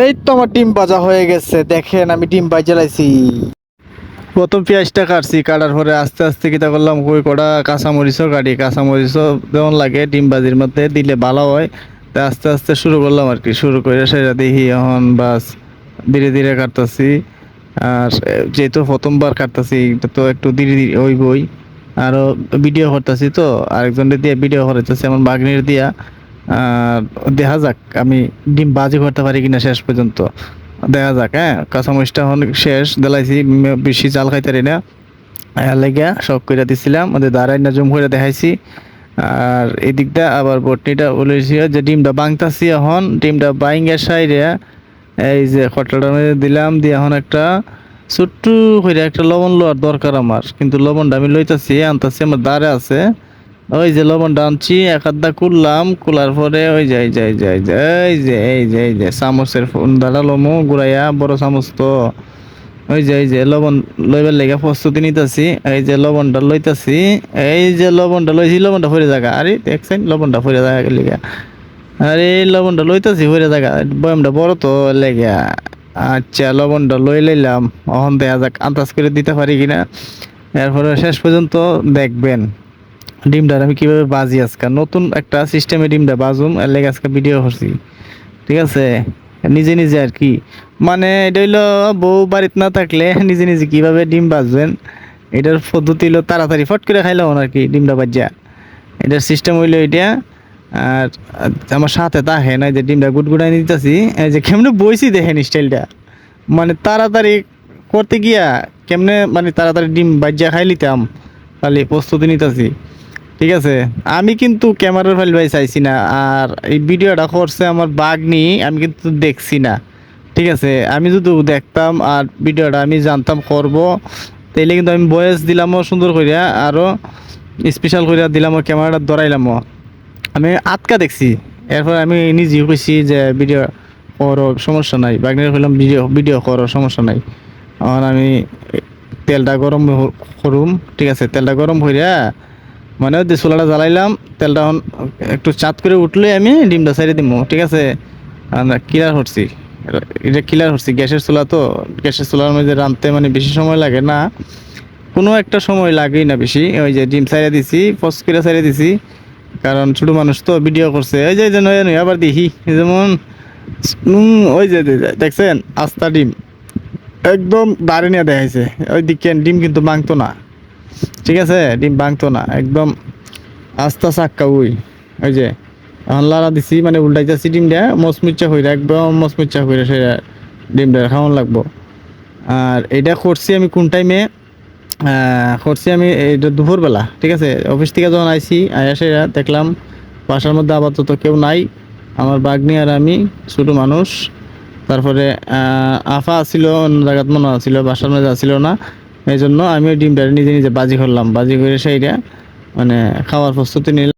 এই তো আমার ডিম ভাজা হয়ে গেছে, দেখেন আমি ডিম ভাজা লাইছি প্রথম পেঁয়াজটা কাটছি, কাটার পরে আস্তে আস্তে কিতা করলাম, কই কটা কাঁচামরিচও কাটি, কাঁচামরিচও যেমন লাগে, ডিম বাজির মধ্যে দিলে ভালো হয়। তা আস্তে আস্তে শুরু করলাম আর কি, শুরু করে সেটা দেখি এখন বাস ধীরে ধীরে কাটতেছি। আর যেহেতু প্রথমবার কাটতেছি, এটা তো একটু ধীরে ধীরে ওই বই আরও ভিডিও করতেছি তো, আরেকজনের দিয়ে ভিডিও করাইতেছি, আমার বাগনির দিয়া। দেখা যাক, আমি ডিম বাজি করতে পারি কিনা শেষ পর্যন্ত। দেখা যাক হ্যাঁ কাঁচামরিচটা এখন শেষ, দেলাইছি বেশি জাল খাইতারি না। লেগে শখ করে দিছিলাম, ওদের দাঁড়াই না জুম করে দেখাইছি। আর এই দিকটা আবার বটনিটা বলেছি যে ডিমটা বাংতাছি এখন, ডিমটা বাইঙ্গের সাইডে, এই যে খটলাটার মধ্যে দিলাম, দিয়ে এখন একটা ছোট্ট করে একটা লবণ লওয়ার দরকার আমার, কিন্তু লবণটা আমি লইতাছি, আনতাছি, আমার দাঁড়ে আছে। ওই যে লবণ আনছি এক আধা করলাম কুলার পরে ওই যে, এই যে এই যে এই যে এই যে চামচের দাঁড়া লমু, গুড়াইয়া, বড় চামচ তো। ওই যে, এই যে, লবণ লইবার লেগে প্রস্তুতি নিতেছি, এই যে লবণটা লইতাছি, এই যে লবণটা লইছি, লবণটা ফিরে জায়গা আরে দেখছেন লবণটা ফিরে জায়গা লেগে। আরে লবণটা লইতাছি, ফিরে জায়গা বয়ামটা বড় তো লেগে। আচ্ছা লবণটা লই লইলাম, অহন দেখা যাক, আন্দাজ করে দিতে পারি কিনা। এরপরে শেষ পর্যন্ত দেখবেন। ডিমটা আমি কীভাবে বাজি আজকে? নতুন একটা সিস্টেমে ডিমটা বাজুম, এর লেগে আজকে ভিডিও করছি। ঠিক আছে? নিজে নিজে আর কি। মানে এটা হইল, বউ বাড়িতে না থাকলে নিজে নিজে কীভাবে ডিম বাজবেন? এটার পদ্ধতি হলো তাড়াতাড়ি ফট করে খাইলাম আর কি ডিমটা বাজিয়া। এটার সিস্টেম হইল এটা। আর আমার সাথে তাহে না যে ডিমটা গুটগুটাই নিতেছি। এই যে কেমনে বইছি দেখেন স্টাইলটা মানে তাড়াতাড়ি করতে গিয়া কেমনে মানে তাড়াতাড়ি ডিম বাজিয়া খাই লিতাম খালি প্রস্তুতি নিতেছি। ঠিক আছে? আমি কিন্তু ক্যামেরার ফাইল ভাই চাইছি না, আর এই ভিডিওটা করছে আমার বাগনি, আমি কিন্তু দেখছি না। ঠিক আছে? আমি যদি দেখতাম আর ভিডিওটা আমি জানতাম করব, তাইলে কিন্তু আমি বয়েস দিলামও সুন্দর করিয়া আরও স্পেশাল করিয়া দিলামও, ক্যামেরাটা ধরাইলামও। আমি আটকা দেখছি। এরপর আমি নিজেও কইছি যে ভিডিও করো, সমস্যা নাই। বাগনির কইলাম, ভিডিও ভিডিও করো, সমস্যা নাই। আর আমি তেলটা গরম করুম, ঠিক আছে? তেলটা গরম করিয়া মানে ওই চুলাটা জ্বালাইলাম তেলটা একটু চাত করে উঠলে আমি ডিমটা সাইডে দিব ঠিক আছে? ক্লিয়ার হচ্ছি। এটা ক্লিয়ার করছি গ্যাসের চুলা তো গ্যাসের চুলার মধ্যে রাঁধতে মানে বেশি সময় লাগে না। কোনো একটা সময় লাগেই না বেশি ওই যে ডিম সাইডে দিছি ফস করে সাইডে দিছি কারণ ছোট মানুষ তো ভিডিও করছে ওই যে এই যে নয় নয় আবার দেখি যেমন ওই যে, দেখছেন? আস্তা ডিম একদম দাঁড়িয়ে নিয়ে দেখাইছে ওই দিকে ডিম কিন্তু মাংতো না। ঠিক আছে? ডিম ভাঙতো না, একদম আস্তা চাক্কা উই। ওই যে লাড়া দিছি মানে উল্টাইতেছি ডিমটা, মচমুচা হইরা, একদম মচমুচা হইরা সেটা ডিমটা খাওয়ান লাগবো। আর এটা করছি আমি কোন টাইমে করছি আমি এটা দুপুরবেলা, ঠিক আছে? অফিস থেকে যখন আইছি, আয়া সেরা দেখলাম বাসার মধ্যে আপাতত কেউ নাই, আমার বাগনি আর আমি, ছোটো মানুষ। তারপরে আফা ছিল, অন্য জায়গাত মনে ছিল, বাসার মধ্যে ছিল না। এই জন্য আমি ডিমটা নিজে নিজে বাজি করলাম। বাজি করে সেইটা মানে খাওয়ার প্রস্তুতি নিলাম।